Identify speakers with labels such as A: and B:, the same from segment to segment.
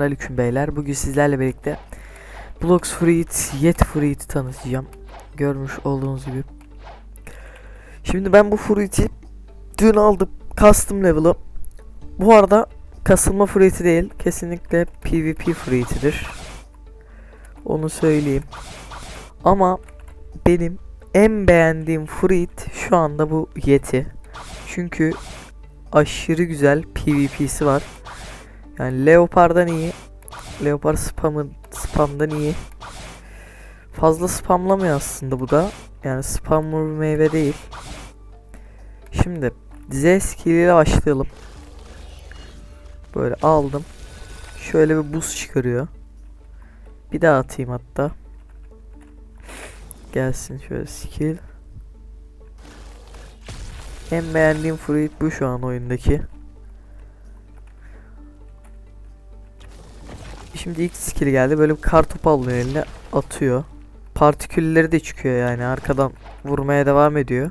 A: Aleyküm beyler. Bugün sizlerle birlikte Blocks Fruit, Yet Fruit'i tanıtacağım. Görmüş olduğunuz gibi. Şimdi ben bu Fruit'i dün aldım. Custom level'ı. Bu arada kasılma Fruit'i değil. Kesinlikle PvP Fruit'idir. Onu söyleyeyim. Ama benim en beğendiğim Fruit şu anda bu Yeti. Çünkü aşırı güzel PvP'si var. Yani Leopard'dan iyi. Leopard spamı, spamdan iyi. Fazla spamlamıyor aslında bu da. Yani spam bir meyve değil. Şimdi Z skill ile başlayalım. Böyle aldım. Şöyle bir buz çıkarıyor. Bir daha atayım hatta. Gelsin şöyle skill. En beğendiğim fruit bu şu an oyundaki. Şimdi ilk skill geldi. Böyle bir kartopu alıyor eline atıyor. Partikülleri de çıkıyor yani arkadan vurmaya devam ediyor.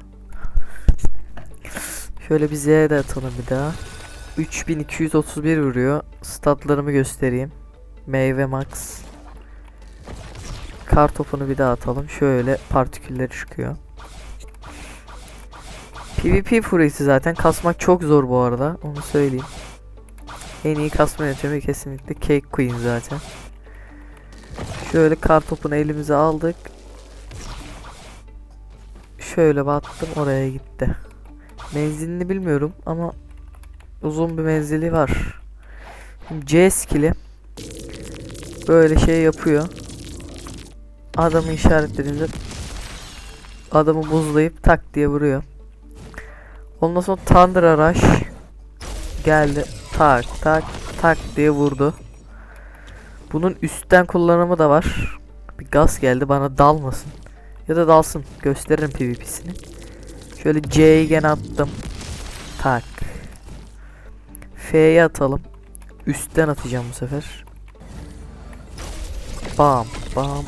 A: Şöyle bir Z'ye de atalım bir daha. 3231 vuruyor. Statlarımı göstereyim. Meyve max. Kartopunu bir daha atalım. Şöyle partikülleri çıkıyor. PvP fruit'i zaten kasmak çok zor bu arada. Onu söyleyeyim. En iyi kasma yöntemi kesinlikle Cake Queen zaten. Şöyle kartopunu elimize aldık. Şöyle battım oraya gitti. Menzilini bilmiyorum ama uzun bir menzili var. Şimdi C skill'i böyle şey yapıyor. Adamı işaretlediğinde adamı buzlayıp tak diye vuruyor. Ondan sonra Thunder Rush geldi. Tak tak tak diye vurdu. Bunun üstten kullanımı da var. Bir gaz geldi bana dalmasın. Ya da dalsın. Gösteririm PvP'sini. Şöyle C'yi gene attım. Tak. F'ye atalım. Üstten atacağım bu sefer. Bam bam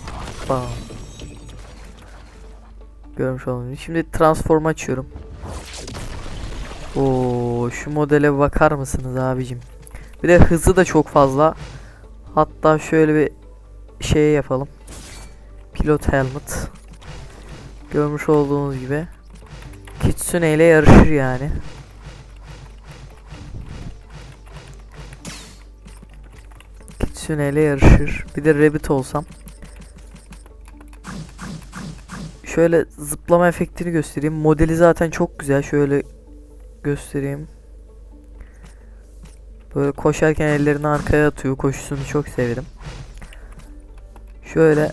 A: bam. Görmüş oldum. Şimdi transform açıyorum. Oo, şu modele bakar mısınız abicim? Bir de hızı da çok fazla. Hatta şöyle bir şey yapalım. Pilot helmet. Görmüş olduğunuz gibi. Kitsune ile yarışır yani. Kitsune ile yarışır. Bir de rabbit olsam. Şöyle zıplama efektini göstereyim. Modeli zaten çok güzel. Şöyle göstereyim. Böyle koşarken ellerini arkaya atıyor. Koşusunu çok sevdim. Şöyle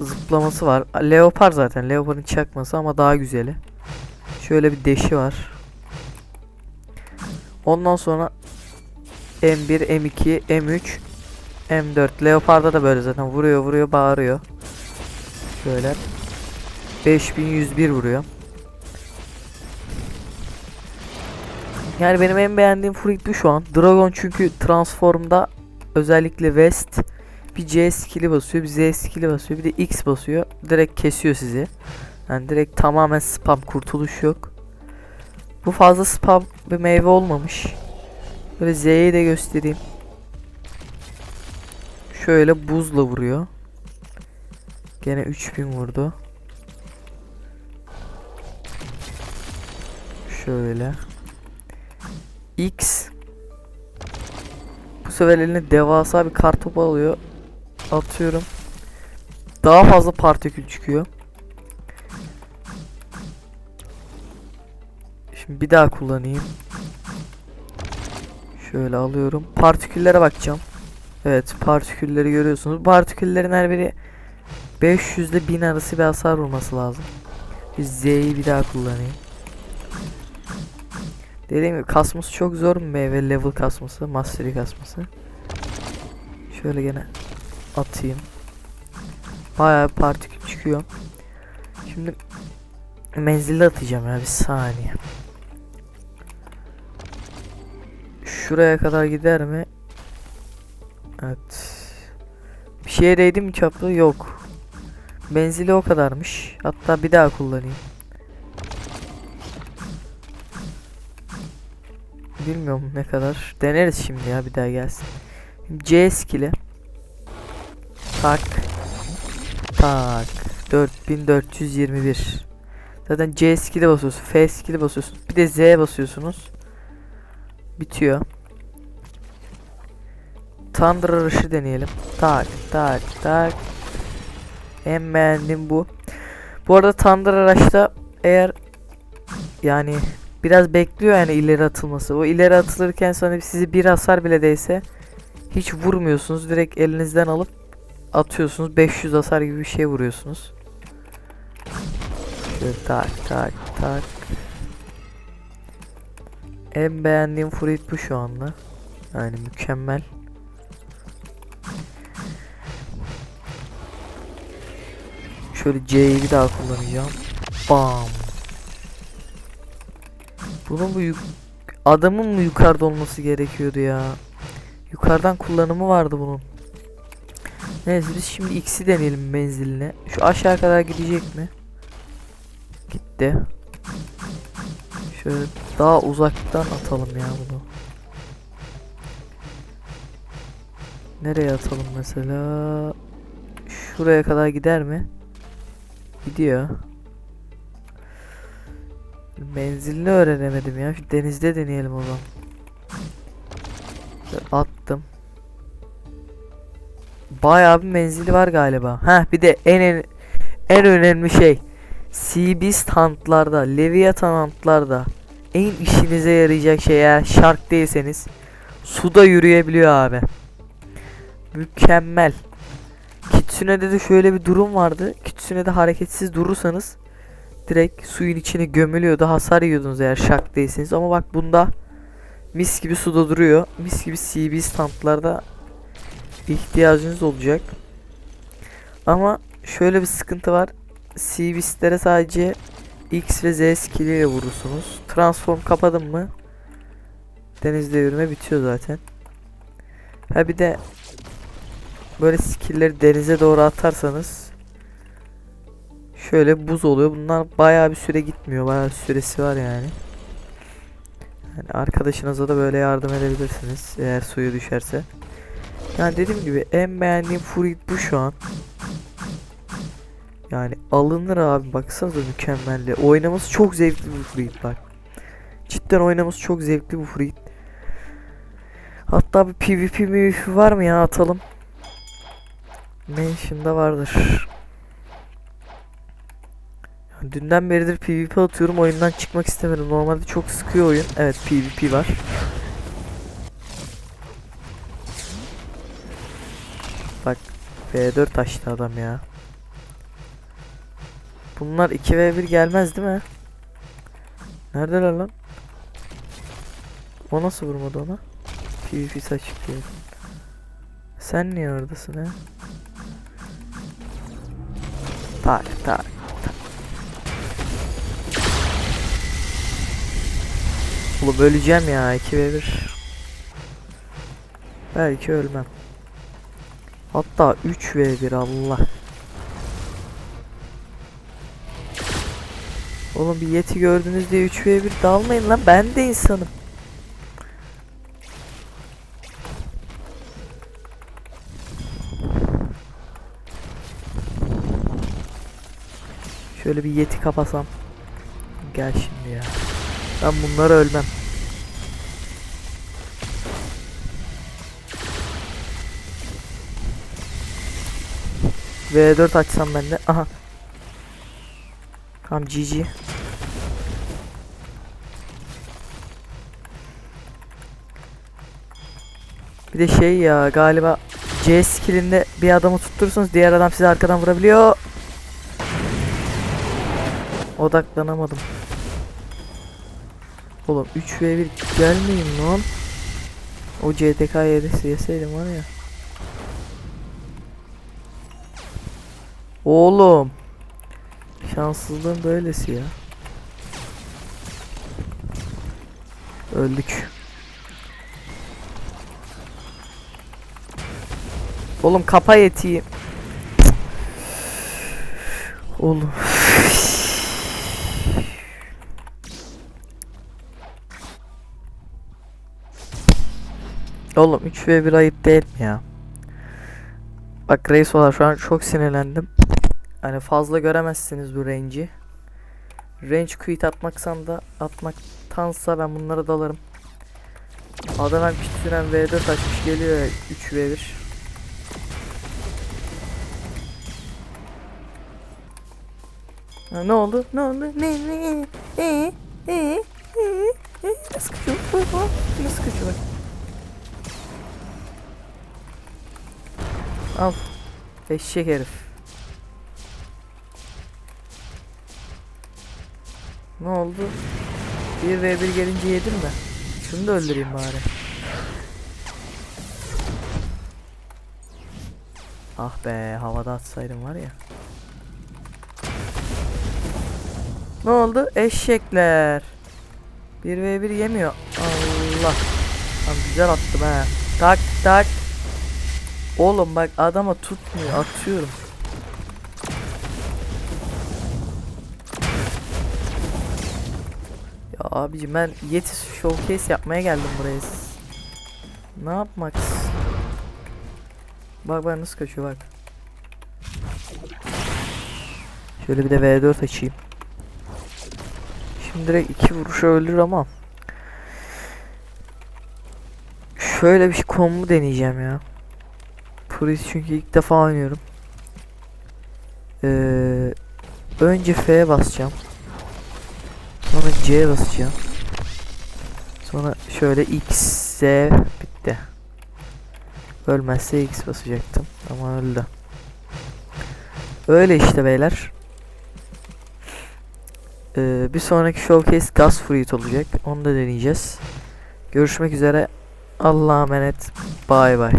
A: zıplaması var. Leopar zaten. Leopard'ın çakması ama daha güzeli. Şöyle bir deşi var. Ondan sonra M1, M2, M3, M4. Leopard'a da böyle zaten vuruyor vuruyor bağırıyor. Şöyle 5101 vuruyor. Yani benim en beğendiğim fruit şu an. Dragon çünkü transformda özellikle West bir C skill'i basıyor, bir Z skill'i basıyor, bir de X basıyor. Direkt kesiyor sizi. Yani direkt tamamen spam, kurtuluş yok. Bu fazla spam bir meyve olmamış. Böyle Z'yi de göstereyim. Şöyle buzla vuruyor. Gene 3000 vurdu. Şöyle. X bu sefer eline devasa bir kartopu alıyor. Atıyorum. Daha fazla partikül çıkıyor. Şimdi bir daha kullanayım. Şöyle alıyorum. Partiküllere bakacağım. Evet partikülleri görüyorsunuz. Partiküllerin her biri 500 ile 1000 arası bir hasar vurması lazım. Z'yi bir daha kullanayım. Dediğim gibi kasması çok zor meyve level kasması, mastery kasması. Şöyle gene atayım. Bayağı bir partikül çıkıyor. Şimdi menzilde atacağım ya bir saniye. Şuraya kadar gider mi? Evet. Bir şeye değdi mi çaplı? Yok. Menzili o kadarmış. Hatta bir daha kullanayım. Bilmiyorum ne kadar. Deneriz şimdi ya bir daha gelsin. C skill'i. Tak. Tak. 4421. Zaten C skill'e basıyorsun. F skill'e basıyorsun. Bir de Z basıyorsunuz. Bitiyor. Thunder Rush'ı deneyelim. Tak tak tak. En beğendiğim bu. Bu arada Thunder Rush'ta eğer yani biraz bekliyor yani ileri atılması. O ileri atılırken sonra sizi bir hasar bile değse hiç vurmuyorsunuz. Direkt elinizden alıp atıyorsunuz. 500 hasar gibi bir şey vuruyorsunuz. Şöyle tak tak tak. En beğendiğim fruit bu şu anda. Yani mükemmel. Şöyle C'yi bir daha kullanacağım. Bam. Bunun bu adamın mı yukarıda olması gerekiyordu ya? Yukarıdan kullanımı vardı bunun. Neyse biz şimdi X'i deneyelim menziline. Şu aşağı kadar gidecek mi? Gitti. Şöyle daha uzaktan atalım ya bunu. Nereye atalım mesela? Şuraya kadar gider mi? Gidiyor. Menzilini öğrenemedim ya. Şu denizde deneyelim o zaman. Şöyle Attım. Bayağı bir menzili var galiba. Ha bir de en en, en önemli şey. Sea Beast huntlarda, Leviathan huntlarda en işinize yarayacak şey eğer shark değilseniz suda yürüyebiliyor abi. Mükemmel. Kitsune'de de şöyle bir durum vardı. Kitsune'de hareketsiz durursanız direkt suyun içine gömülüyordu. Hasar yiyordunuz eğer shark değilseniz. Ama bak bunda mis gibi suda duruyor. Mis gibi CB standlarda ihtiyacınız olacak. Ama şöyle bir sıkıntı var. CB'stlere sadece X ve Z skilliyle vurursunuz. Transform kapadım mı denizde yürüme bitiyor zaten. Ha bir de böyle skill'leri denize doğru atarsanız şöyle buz oluyor. Bunlar bayağı bir süre gitmiyor. Bayağı bir süresi var yani. Yani arkadaşınıza da böyle yardım edebilirsiniz eğer suya düşerse. Yani dediğim gibi en beğendiğim fruit bu şu an. Yani alınır abi baksanıza mükemmelli. Oynaması çok zevkli bu fruit bak. Cidden oynaması çok zevkli bu fruit. Hatta bir PvP PvP var mı ya atalım. Mention'da vardır. Dünden beridir PvP atıyorum oyundan çıkmak istemedim. Normalde çok sıkıyor oyun. Evet PvP var. Bak V4 açtı adam ya. Bunlar 2v1 gelmez değil mi? Neredeler lan? O nasıl vurmadı ona? PvP saçık diye. Sen niye oradasın ha? Tak tak Oğlum öleceğim ya 2v1. Belki ölmem. Hatta 3v1 Allah. Oğlum bir yeti gördünüz diye 3v1 dalmayın lan ben de insanım. Şöyle bir yeti kapasam. Gel şimdi ya. Ben bunları ölmem. V4 açsam ben de. Aha. Tamam GG. Bir de şey ya galiba C skillinde bir adamı tutturursanız diğer adam sizi arkadan vurabiliyor. Odaklanamadım. Oğlum 3v1 gelmeyin lan. O CTK yerisi yeseydim var ya. Oğlum. Şanssızlığın böylesi ya. Öldük. Oğlum kapa yetiği. Oğlum. Oğlum 3 ve 1 ayıp değil mi ya? Bak reis olarak şu an çok sinirlendim. Hani fazla göremezsiniz bu range'i. Range quit atmaksan da atmaktansa ben bunlara dalarım. Adam hem kütüğün hem V4 açmış geliyor ya 3 v 1. Ha, ne oldu? Ne oldu? Ne ne? E e e e nasıl kaçıyor? Bak, bak, Nasıl kaçıyor Al. Eşek herif. Ne oldu? 1 v 1 gelince yedim mi? Şunu da öldüreyim bari. Ah be havada atsaydım var ya. Ne oldu? Eşekler. 1 v 1 yemiyor. Allah. Lan güzel attım ha. Tak tak. Oğlum bak adama tutmuyor atıyorum. Ya abicim ben Yeti showcase yapmaya geldim buraya. Ne yapmak? Bak bak nasıl kaçıyor bak. Şöyle bir de V4 açayım. Şimdi direkt iki vuruşa öldür ama. Şöyle bir kombu deneyeceğim ya. Priest çünkü ilk defa oynuyorum. Ee, önce F'ye basacağım. Sonra C'ye basacağım. Sonra şöyle X, Z bitti. Ölmezse X basacaktım ama öldü. Öyle işte beyler. Ee, bir sonraki showcase Gas Fruit olacak. Onu da deneyeceğiz. Görüşmek üzere. Allah'a emanet. Bay bay.